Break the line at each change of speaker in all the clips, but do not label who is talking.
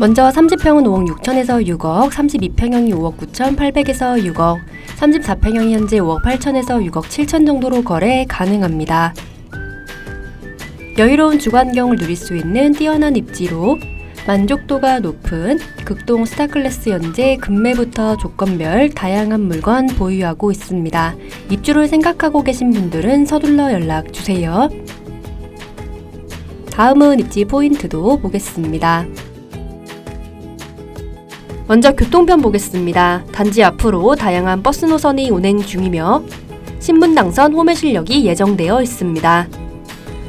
먼저 30평은 5억 6천에서 6억, 32평형이 5억 9천 8백에서 6억, 34평형이 현재 5억 8천에서 6억 7천 정도로 거래 가능합니다. 여유로운 주거환경을 누릴 수 있는 뛰어난 입지로 만족도가 높은 극동 스타클래스 현재 금매부터 조건별 다양한 물건 보유하고 있습니다. 입주를 생각하고 계신 분들은 서둘러 연락 주세요. 다음은 입지 포인트도 보겠습니다. 먼저 교통편 보겠습니다. 단지 앞으로 다양한 버스 노선이 운행 중이며 신분당선 호매실역이 예정되어 있습니다.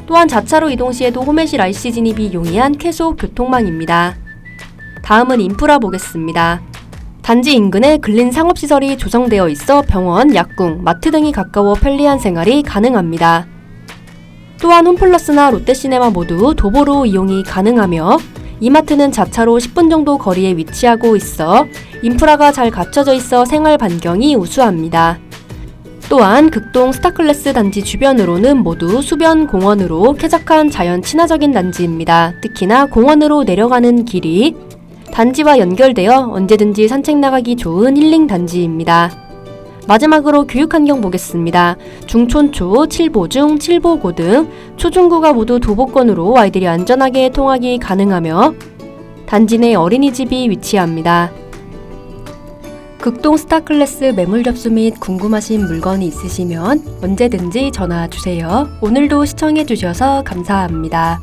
또한 자차로 이동 시에도 호매실 IC 진입이 용이한 쾌속 교통망입니다. 다음은 인프라 보겠습니다. 단지 인근에 근린 상업시설이 조성되어 있어 병원, 약국, 마트 등이 가까워 편리한 생활이 가능합니다. 또한 홈플러스나 롯데시네마 모두 도보로 이용이 가능하며 이마트는 자차로 10분 정도 거리에 위치하고 있어 인프라가 잘 갖춰져 있어 생활 반경이 우수합니다. 또한 극동 스타클래스 단지 주변으로는 모두 수변 공원으로 쾌적한 자연 친화적인 단지입니다. 특히나 공원으로 내려가는 길이 단지와 연결되어 언제든지 산책 나가기 좋은 힐링 단지입니다. 마지막으로 교육 환경 보겠습니다. 중촌초, 칠보중, 칠보고 등, 초중고가 모두 도보권으로 아이들이 안전하게 통학이 가능하며 단지 내 어린이집이 위치합니다. 극동 스타클래스 매물 접수 및 궁금하신 물건이 있으시면 언제든지 전화 주세요. 오늘도 시청해 주셔서 감사합니다.